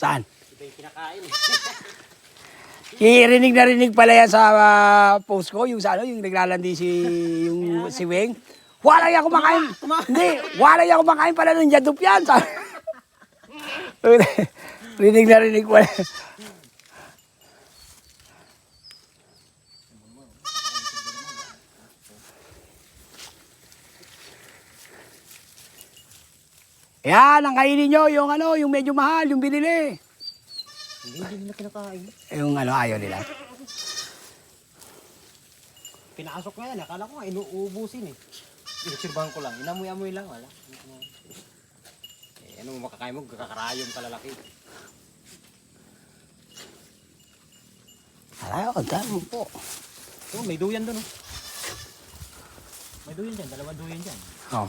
Saan? Ito yung kinakain eh. Irinig na rinig pala yan sa ah, post ko, yung sa ano, yung naglalandi si, yung si Weng. Wala yan kumakain. Hindi, wala yan kumakain pala ng yadup yan. Rinig na rinig pala. Yan, ang kainin nyo, yung ano, yung medyo mahal, yung binili. Hindi, hindi nila kinakain. Yung ano, ayaw nila. Pinasok ko yan. Akala ko nga inuubusin eh. Inusurbahan ko lang. Inamoy-amoy lang. Wala. Eh, ano mo makakain mo? Kakarayon kalalaki. Ayaw, ang dami po. Oh, may duyan doon oh. May duyan dyan. Dalawang duyan dyan. Oh.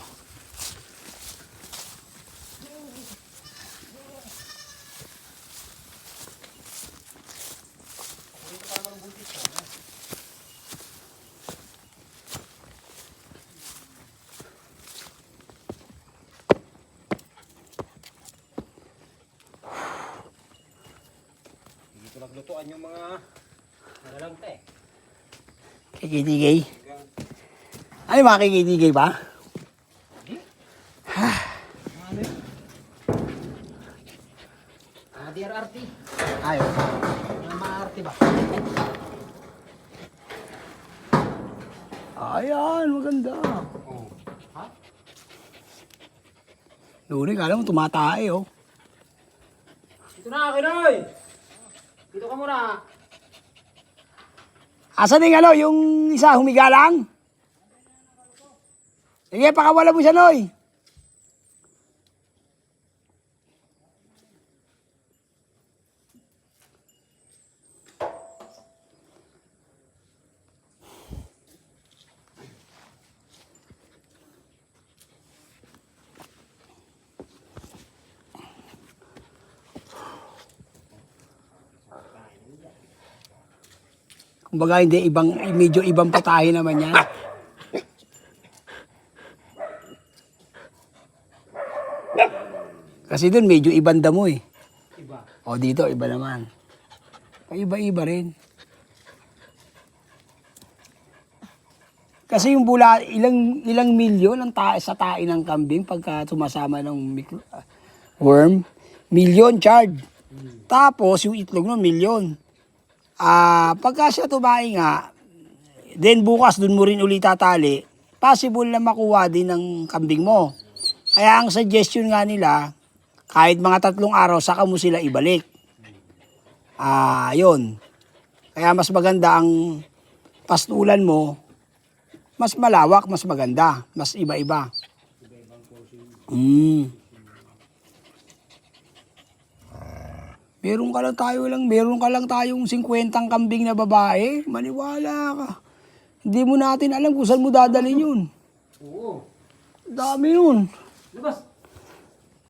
Naglutuan yung mga nalalangte. Kikitigay. Ay, mga kikitigay ba? Ano yun? Ah, DRRT. Ayaw. Mga maarte ba? Ayan, maganda. Oo. Ha? Luni, kala mo tumatae, oh. Dito na, Kinoy! Dito ka muna. Asan yung ano, yung isa humiga lang? Sige, pakawala mo siya, Noy. Kumbaga hindi ibang medyo ibang putahe naman yan. Kasi doon medyo ibang damo eh. Iba. O dito iba naman. Iba-iba rin. Kasi yung bula, ilang ilang milyon ang ta sa tae ng kambing pagka sumasama ng micro- ah, worm. Milyon charge. Tapos yung itlog no, milyon. Ah, pagka siya tumae nga, then bukas dun mo rin ulit tatali, possible na makuha din ng kambing mo. Kaya ang suggestion nga nila, kahit mga tatlong araw, saka mo sila ibalik. Ah, yun. Kaya mas maganda ang pastulan mo, mas malawak, mas maganda, mas iba-iba. Mm. Meron ka lang tayo lang, meron ka lang tayong 50 kambing na babae, maniwala ka. Hindi mo natin alam kung saan mo dadalhin yun. Oo. Dami nun. Labas.